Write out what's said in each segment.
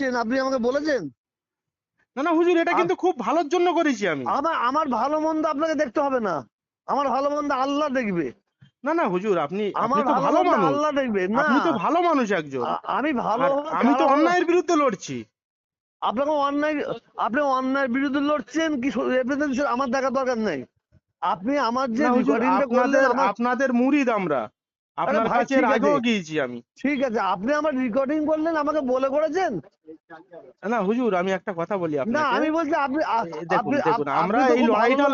লড়ছেন আপনি আমাকে বলেছেন? না না হুজুর এটা কিন্তু খুব ভালোর জন্য করেছি আমি। আমার আমার ভালো মন্দ আপনাকে দেখতে হবে না। আমার ভালো মন্দ আল্লাহ দেখবে। না না হুজুর আপনি আপনি তো ভালো মানুষ। আল্লাহ দেখবে না। আপনি তো ভালো মানুষ একজন। আমি ভালো আমি তো অন্যায়ের বিরুদ্ধে লড়ছি। আপনাকে অন্যায় আপনি অন্যায়ের বিরুদ্ধে লড়ছেন কি আমার দেখার দরকার নাই। আপনি আমার যে আপনাদের আপনাদের মুরিদ আমরা। আপনার কাছে আগেও গিয়েছি আমি। ঠিক আছে আপনি আমার রেকর্ডিং করলেন আমাকে বলে করেছেন? না হুজুর আমি একটা কথা বলি না আমি বলছি আপনি দেখুন, দেখুন, আমরা এই লড়াইটা-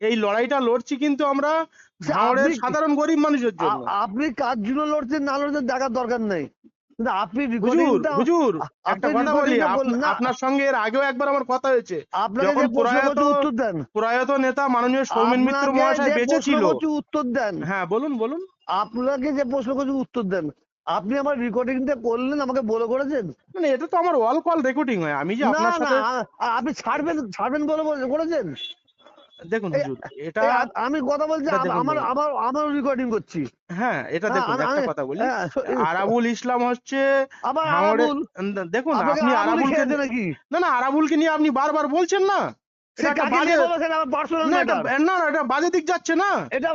এই লড়াইটা লড়ছি কিন্তু আমরা সাধারণ গরিব মানুষের জন্য। আপনি কার জন্য লড়ছেন না লড়ছেন দেখার দরকার নেই। আপনি হুজুর হুজুর একটা কথা বলি recording টা আপ- বললেন না। আপনার সঙ্গে এর আগেও একবার আমার কথা হয়েছে। আপনাকে যখন প্রয়াত- উত্তর দেন। প্রয়াত নেতা মাননীয় সৌমেন মিত্র মহাশয় বেঁচে ছিল। উত্তর দেন। হ্যাঁ বলুন বলুন। আপনাকে যে প্রশ্ন করছি উত্তর দেন। আপনি আমার রেকর্ডিংটা করলেন আমাকে বলে করেছেন? মানে এটা তো আমার অল কল রেকর্ডিং হয়। আমি যে আপনার সাথে আপনি ছাড়বেন ছাড়বেন বলে বলে- করেছেন? দেখুন হুজুর এটা আমি কথা বলছি আমার আমার আমার রেকর্ডিং করছি। হ্যাঁ এটা হ্যাঁ, দেখুন একটা কথা বলি। হ্যাঁ, আরাবুল ইসলাম হচ্ছে আবার আরাবুল? দেখুন আপনি আরাবুলই আরাবুলকে নাকি? না না আরাবুলকে নিয়ে আপনি বারবার বলছেন না। বাজে দিক যাচ্ছে না। এটা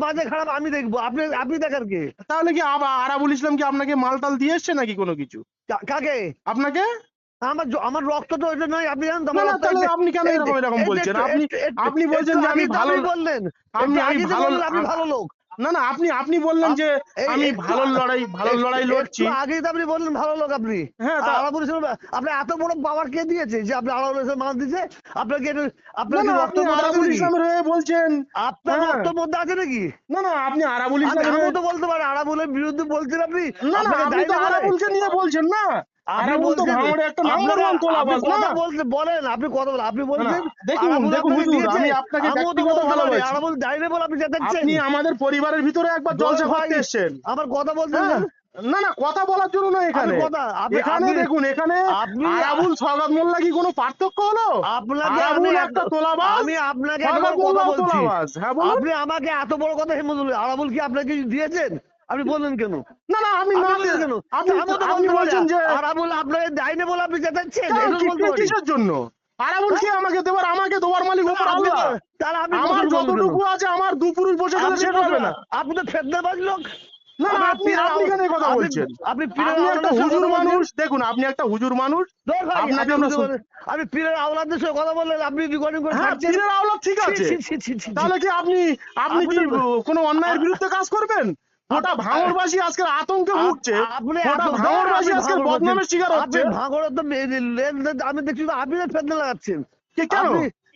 বাজে খারাপ আমি দেখব। আপনি আপনি দেখার কে? তাহলে কি আরাবুল ইসলাম কি আপনাকে মালটাল দিয়ে এসছে নাকি কোনো কিছু? কাকে? আপনাকে? আমার আমার রক্ত তো এটা নয় আপনি জানেন না আমার না রক্ত তাহলে আপনি কেন এরকম এরকম বলছেন? আপনি আপনি বলছেন যে আমি ভালো বললেন। আপনি ভালো লোক। না না আপনি আপনি বললেন যে আমি ভালো লড়াই ভালো লড়াই লড়ছি। আগেই তো আপনি বললেন ভালো লোক আপনি। হ্যাঁ আর আলাপুর আপনি এত বড় পাওয়ার কে দিয়েছে যে আপনি আলাপুর ইসলাম মাল দিয়েছে? আপনাকে না আপনার কি রক্ত আছে আরাবুল ইসলামের হয়ে বলছেন। আপনার হ্যাঁ। রক্ত মধ্যে আছে নাকি? না না আপনি আরাবুল ইসলামের তো বলতে পারি আরাবুলের বিরুদ্ধে বলছেন আপনি। না না আপনি তো? আরাবুলকে নিয়ে বলছেন না। আপনি বলছেন একটা নাম্বার ওয়ান তোলা না। কথা বলেন আপনি কথা বলেন আপনি বলছেন দেখুন, দেখুন হুজুর, আমি আপনাকে ব্যক্তিগত বলতে পারি, ভালোবাসি। ডাইনে বলে আপনি চেঁচাচ্ছেন আপনি আমাদের পরিবারের ভিতরে একবার জলসা করতে এসেছেন। আমার কথা বলতে হ্যাঁ। না না কথা বলার জন্য না এখানে। এখানে দেখুন এখানে আরাবুল সওগাত মোল্লা কি কোনো পার্থক্য হলো? আপনাকে আমি একটা তোলাবাজ? আমি আপনাকে কথা বলছি। হ্যাঁ আপনি আমাকে এত বড় কথা হেমন্ত আরাবুল কি আপনাকে দিয়েছেন? আপনি বললেন কেন? না না আমি না কেন? আপনি তো আপনি বলছেন যে আরাবুল আপনাকে ডাইনে বলে আপনি চেঁচাচ্ছেন কিসের জন্য? আরাবুল কি আমাকে দেবার আমাকে দেবার মালিক ওপর আল্লাহ তাহলে আপনি আমার যতটুকু আছে আমার দু পুরুষ বসে গেলে হবে না। আপনি তো ফেদনাবাজ লোক। না আপনি আপনি কেন কথা বলছেন? আপনি একটা হুজুর মানুষ। দেখুন আপনি একটা হুজুর মানুষ। আপনাকে আমরা বুঝতে পীরের আওলাদের সঙ্গে কথা বললেন আপনি রেকর্ডিং করে হ্যাঁ পীরের আওলাদ ঠিক আছে। তাহলে কি আপনি আপনি কি কোনো অন্যায়ের বিরুদ্ধে কাজ করবেন? গোটা ভাঙড়বাসী আজকে আতঙ্কে ভুগছে। এত- ভাঙড়বাসী আজকে বদনামের শিকার হচ্ছে। আপনি তো আমি দেখছি আপনি ফেদনা লাগাচ্ছেন কি কেন?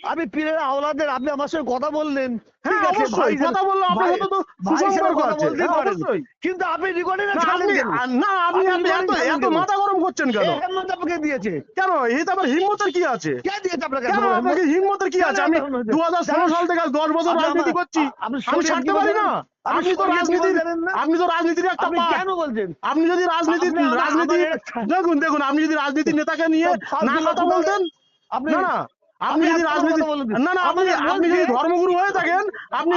আমি পীরের আওলাদের আপনি আমার সঙ্গে কথা বললেন। হ্যাঁ ঠিক আছে, অবশ্যই। ভাই কথা ভাই- সাথে তো সুসম্পর্ক কথা হ্যাঁ, পারেন। কিন্তু আপনি রেকর্ডিং না আপনি না আপনি আপনি এত এত মাথা গরম করছেন কেন? আপনাকে দিয়েছে। কেন? এটা আবার হিম্মতের কি আছে? কে দিয়েছে আপনাকে? কেন আপনাকে হিম্মতের কি আছে? আমি এত বড় দু হাজার ষোলো সাল থেকে আজ দশ বছর রাজনীতি করছি। আপনি আমি ছাড়তে পারি না। আপনি আপনি তো রাজনীতির জানেন না? আপনি তো রাজনীতির একটা আপনি কেন বলছেন? আপনি যদি রাজনীতি রাজনীতি দেখুন দেখুন আপনি যদি রাজনীতির নেতাকে নিয়ে তো না কথা বলতেন আপনি না। আপনি যদি এত বড় রাজনীতি না না আপনি আপনি যদি ধর্মগুরু হয়ে থাকেন আপনি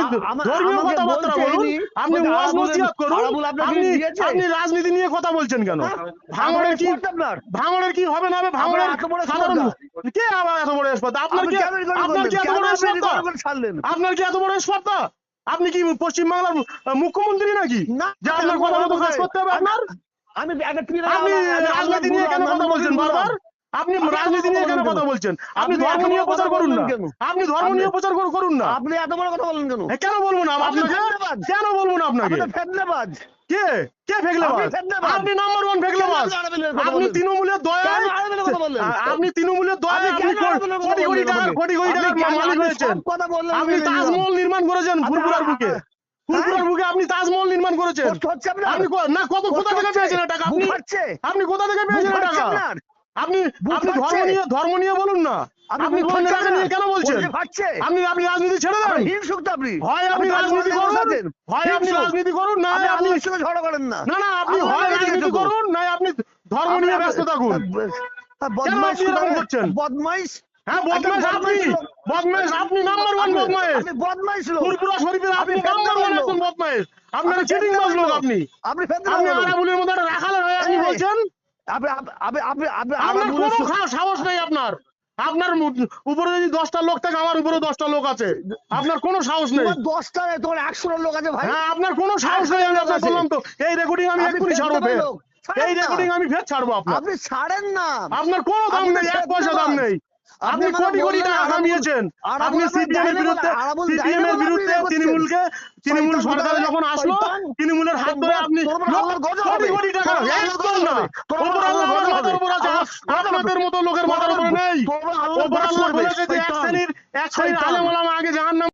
ধর্মীয় কথাবার্তা বলুন আপনি ওয়াজ নসিহত করুন আপনি? আপনি রাজনীতি নিয়ে কথা বলছেন কেন? হ্যাঁ? ভাঙড়ের কি ভাঙড়ের কি হবে না হবে? ভাঙড়ের এত বড় সাধারণ। কে আবার এত বড় স্পর্ধা? আপনার আপনি কি আপনার কি? এত বড় স্পর্ধা? আপনার কি এত বড় স্পর্ধা? আপনি কি পশ্চিমবাংলার মুখ্যমন্ত্রী নাকি? যে আপনার কথা মতো কাজ করতে হবে আপনার? আমি আপনি রাজনীতি নিয়ে কেন কথা বলছেন বারবার। আপনি রাজনীতি নিয়ে কেন কথা বলছেন? আপনি ধর্ম নিয়ে প্রচার করুন না। আপনি ধর্ম নিয়ে প্রচার কর- করুন না। আপনি এত বড় কথা বলেন কেন? কেন বলব না? আপনি আপনাকে কেন বলব না আপনাকে? ফেদনাবাজ কে? কে ফেকলেবাজ আপনি নাম্বার ওয়ান কথা আপনি? তৃণমূলের কথা বললেন? আপনি তৃণমূলের আরাবিলের কথা কোটি কোটি টাকার? কোটি কোটি টাকার কেন- মালিক হয়েছেন। আপনি তাজমহল নির্মাণ করেছেন আপনি- ফুরফুরার বুকে। ফুরফুরার বুকে আপনি তাজমহল নির্মাণ করেছেন। আপনি না কত কোথা থেকে? পেয়েছেন টাকা? আপনি কোথা থেকে পেয়েছেন টাকা? আপনি আপনি ধর্ম নিয়ে ধর্ম নিয়ে বলুন না। আপনি কোন নেতাকে নিয়ে কেন বলছেন? আপনি আপনি রাজনীতি ছেড়ে দেন। হিংসুক আপনি। হয় আপনি রাজনীতি করুন। হয় আপনি রাজনীতি করুন না আপনি করেন না। না না আপনি হয় রাজনীতি করুন। না আপনি ধর্ম নিয়ে ব্যস্ত থাকুন। বদমাইশ করছেন? বদমাইশ? হ্যাঁ বদমাইশ আপনি। বদমাইশ আপনি নাম্বার ওয়ান বদমাইশ। আপনি বদমাইশ লোক শরীফের আপনি নাম্বার ওয়ান একজন বদমাইশ। আপনার আপনি চিটিং বাজ লোক। আপনি। আপনি আপনি ফেদনাবাজ লোক। আরাবুলের মধ্যে একটা রাখালের হয়ে আপনি বলছেন? আপনি আপনি আপনি আপনি আপনার আমার কোনো বলেছেন- খা- সাহস নেই আপনার। আপনার উপরে যদি দশটা লোক থাকে আমার উপরে দশটা লোক আছে। আপনার কোনো সাহস নেই। দশটা নেই, তোমার লোক আছে ভাই। হ্যাঁ আপনার কোনো সাহস নেই আমি আপনার বললাম তো। এই রেকর্ডিং আমি এক্ষুনি ছাড়বো ফের। এই রেকর্ডিং আমি ফের ছাড়বো আপনার। আপনি ছাড়েন না। আপনার কোনো দাম নেই এক পয়সা দাম নেই। আপনি আপনি কোটি কোটি টাকা কামিয়েছেন। আপনি সিপিএম এর বিরুদ্ধে সিপিএম এর বিরুদ্ধে তৃণমূলকে তৃণমূল সরকারে যখন আসলো তৃণমূলের হাত ধরে আপনি তোমার লোক- আল্লাহর কোটি কোটি টাকা একদম না হবে। তোমার ওপর আল্লাহ আল্লাহর আমার গজব মাথার হবে। উপর আছে তোমার- আপনাদের মতো লোকের মাথার উপরে নেই এক শয়তান। শ্রেণির এক শ্রেণির শয়তান। আলেম আগে জাহান্নাম